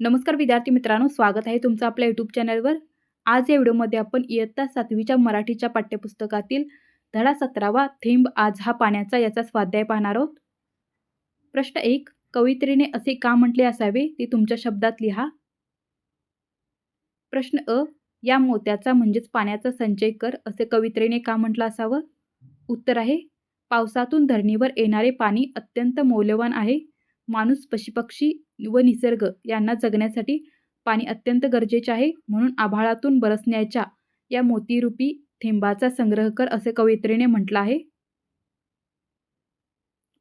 नमस्कार विद्यार्थी मित्रांनो स्वागत आहे तुमचं आपल्या यूट्यूब चॅनलवर आज या व्हिडिओमध्ये आपण इयत्ता सातवीच्या मराठीच्या पाठ्यपुस्तकातील धडा सतरावा थेंब आज हा पाण्याचा याचा स्वाध्याय पाहणार आहोत. प्रश्न एक कवित्रीने असे का म्हटले असावे? ते तुमच्या शब्दात लिहा. प्रश्न अ या मोत्याचा म्हणजेच पाण्याचा संचय कर असे कवित्रीने का म्हटलं असावं? उत्तर आहे पावसातून धरणीवर येणारे पाणी अत्यंत मौल्यवान आहे. माणूस पशुपक्षी व निसर्ग यांना जगण्यासाठी पाणी अत्यंत गरजेचे आहे. म्हणून आभाळातून बरसण्याच्या या मोतीरूपी थेंबाचा संग्रह कर असे कवयित्रीने म्हटलं आहे.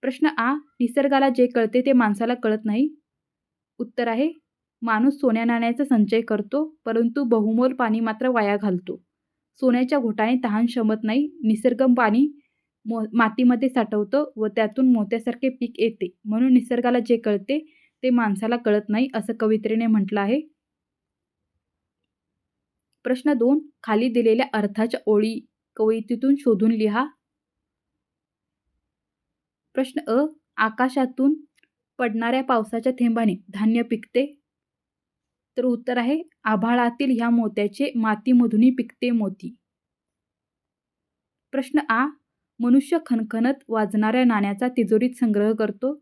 प्रश्न आ. निसर्गाला जे कळते ते माणसाला कळत नाही. उत्तर आहे. माणूस सोन्या नाण्याचा संचय करतो परंतु बहुमोल पाणी मात्र वाया घालतो. सोन्याच्या घोटाने तहान शमत नाही. निसर्ग पाणी मो मातीमध्ये साठवतं व त्यातून मोत्यासारखे पीक येते. म्हणून निसर्गाला जे कळते ते माणसाला कळत नाही असं कवित्रीने म्हटलं आहे. प्रश्न दोन खाली दिलेल्या अर्थाच्या ओळी कवयितीतून शोधून लिहा. प्रश्न अ आकाशातून पडणाऱ्या पावसाच्या थेंबाने धान्य पिकते. तर उत्तर आहे आभाळातील ह्या मोत्याचे मातीमधूनही पिकते मोती. प्रश्न आ मनुष्य खणखणत वाजणाऱ्या नाण्याचा तिजोरीत संग्रह करतो.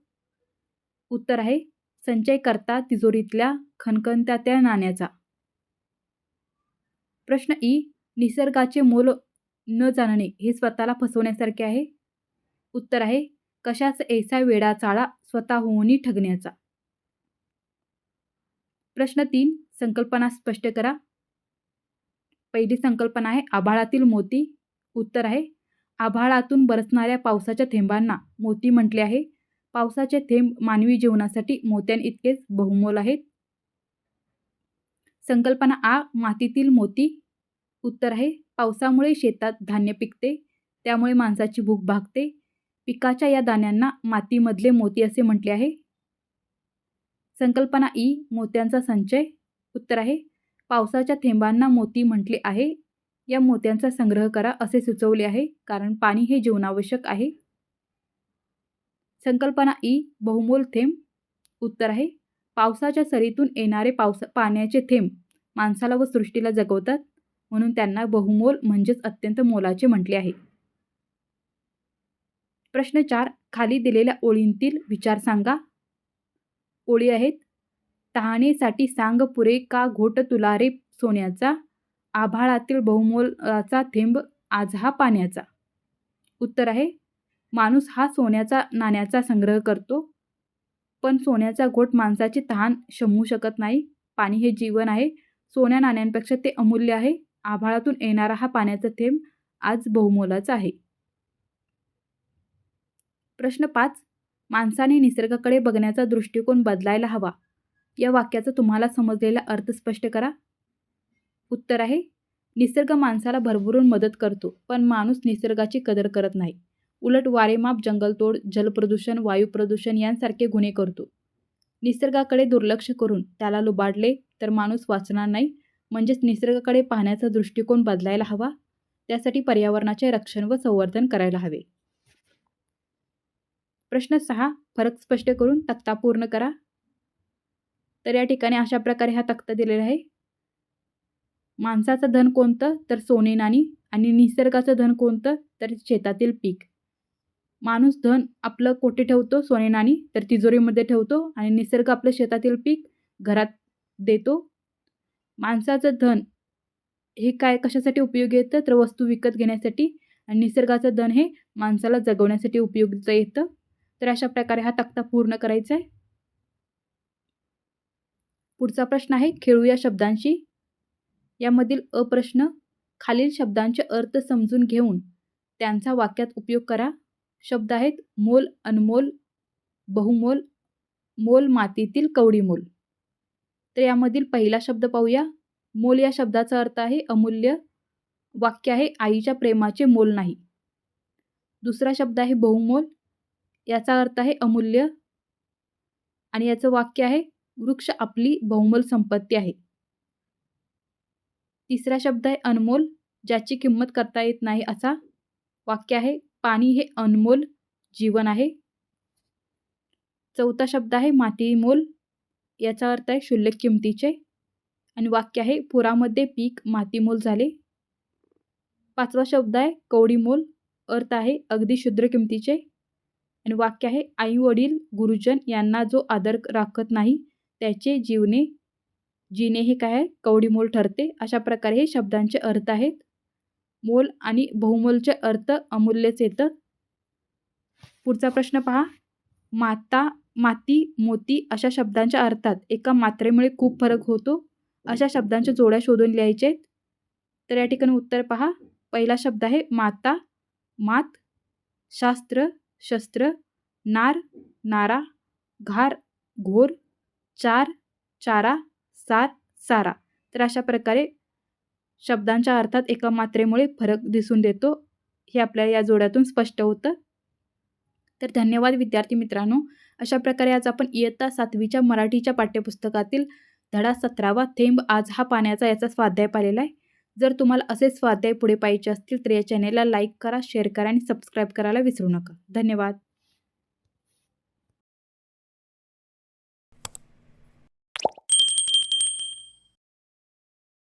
उत्तर आहे संचय करता तिजोरीतल्या खणखणत्या त्या नाण्याचा. प्रश्न ई निसर्गाचे मोल न जाणणे हे स्वतःला फसवण्यासारखे आहे? उत्तर आहे कशाच ऐसा वेडा चाळा स्वतःहूनही ठगण्याचा. प्रश्न तीन संकल्पना स्पष्ट करा. पहिली संकल्पना आहे आभाळातील मोती. उत्तर आहे आभाळातून बरसणाऱ्या पावसाच्या थेंबांना मोती म्हटले आहे. पावसाचे थेंब मानवी जीवनासाठी मोत्यां इतकेच बहुमोल आहेत. संकल्पना आ मातीतील मोती. उत्तर आहे पावसामुळे शेतात धान्य पिकते त्यामुळे माणसाची भूक भागते. पिकाच्या या दाण्यांना मातीमधले मोती असे म्हटले आहे. संकल्पना ई मोत्यांचा संचय. उत्तर आहे पावसाच्या थेंबांना मोती म्हटले आहे. या मोत्यांचा संग्रह करा असे सुचवले आहे कारण पाणी हे जीवनावश्यक आहे. संकल्पना ई बहुमोल थेंब. उत्तर आहे पावसाच्या सरीतून येणारे पावसा पाण्याचे थेंब. माणसाला व सृष्टीला जगवतात म्हणून त्यांना बहुमोल म्हणजेच अत्यंत मोलाचे म्हटले आहे. प्रश्न चार खाली दिलेल्या ओळींतील विचार सांगा. ओळी आहेत तहानेसाठी सांग पुरे का घोट तुला रे सोन्याचा? आभाळातील बहुमोलाचा थेंब आज हा पाण्याचा. उत्तर आहे माणूस हा सोन्याचा नाण्याचा संग्रह करतो. पण सोन्याचा घोट माणसाची तहान शमवू शकत नाही. पाणी हे जीवन आहे. सोन्या नाण्यांपेक्षा ते अमूल्य आहे. आभाळातून येणारा हा पाण्याचा थेंब आज बहुमोलाचा आहे. प्रश्न पाच. माणसाने निसर्गाकडे बघण्याचा दृष्टिकोन बदलायला हवा. या वाक्याचा तुम्हाला समजलेला अर्थ स्पष्ट करा. उत्तर आहे. निसर्ग माणसाला भरभरून मदत करतो पण माणूस निसर्गाची कदर करत नाही. उलट वारेमाप जंगलतोड जलप्रदूषण वायूप्रदूषण यांसारखे गुन्हे करतो. निसर्गाकडे दुर्लक्ष करून त्याला लुबाडले तर माणूस वाचणार नाही. म्हणजेच निसर्गाकडे पाहण्याचा दृष्टिकोन बदलायला हवा. त्यासाठी पर्यावरणाचे रक्षण व संवर्धन करायला हवे. प्रश्न सहा. फरक स्पष्ट करून तक्ता पूर्ण करा. तर या ठिकाणी अशा प्रकारे हा तक्ता दिलेला आहे. माणसाचं धन कोणतं? तर सोने नाणी. आणि निसर्गाचं धन कोणतं? तर शेतातील पीक. माणूस धन आपलं कोठे ठेवतो? सोने नाणी तर तिजोरीमध्ये ठेवतो आणि निसर्ग आपलं शेतातील पीक घरात देतो. माणसाचं धन हे काय? कशासाठी उपयोगी येतं? तर वस्तू विकत घेण्यासाठी आणि निसर्गाचं धन हे माणसाला जगवण्यासाठी उपयोगीचं येतं. तर अशा प्रकारे हा तक्ता पूर्ण करायचा आहे. पुढचा प्रश्न आहे खेळू या शब्दांशी. यामधील अप्रश्न खालील शब्दांचे अर्थ समजून घेऊन त्यांचा वाक्यात उपयोग करा. शब्द आहेत मोल अनमोल बहुमोल मोल मातीतील कवडी मोल तर यामधील पहिला शब्द पाहूया. मोल या शब्दाचा अर्थ आहे अमूल्य. वाक्य आहे आईच्या प्रेमाचे मोल नाही. दुसरा शब्द आहे बहुमोल. याचा अर्थ आहे अमूल्य. आणि याचं वाक्य आहे वृक्ष आपली बहुमोल संपत्ती आहे. तिसरा शब्द आहे अनमोल ज्याची किंमत करता येत नाही असा. वाक्य आहे पाणी हे अनमोल जीवन आहे. चौथा शब्द आहे मातीमोल. याचा अर्थ आहे क्षुल्लक किमतीचे. आणि वाक्य आहे पुरामध्ये पीक मातीमोल झाले. पाचवा शब्द आहे कवडीमोल. अर्थ आहे अगदी शुद्र किमतीचे. आणि वाक्य आहे आई वडील गुरुजन यांना जो आदर राखत नाही त्याचे जीवने जीने हे काय आहे? कवडीमोल ठरते. अशा प्रकारे हे शब्दांचे अर्थ आहेत. मोल आणि बहुमोलचे अर्थ अमूल्यच येतं पुढचा प्रश्न पहा. माता माती मोती अशा शब्दांच्या अर्थात एका मात्रेमुळे खूप फरक होतो. अशा शब्दांच्या जोड्या शोधून लिहायचे. आहेत तर या ठिकाणी उत्तर पहा. पहिला शब्द आहे माता मात शास्त्र शस्त्र नार नारा घार घोर चार चारा सार सारा. तर अशा प्रकारे शब्दांच्या अर्थात एका मात्रेमुळे फरक दिसून देतो. हे आपल्याला या जोड्यातून स्पष्ट होतं. तर धन्यवाद विद्यार्थी मित्रांनो. अशा प्रकारे आज आपण इयत्ता सातवीच्या मराठीच्या पाठ्यपुस्तकातील धडा सतरावा थेंब आज हा पाण्याचा याचा स्वाध्याय पाहिलेला आहे. जर तुम्हाला असे स्वाध्याय पुढे पाहिजे असतील तर या चॅनेलला लाईक करा शेअर करा आणि सबस्क्राईब करायला विसरू नका. धन्यवाद.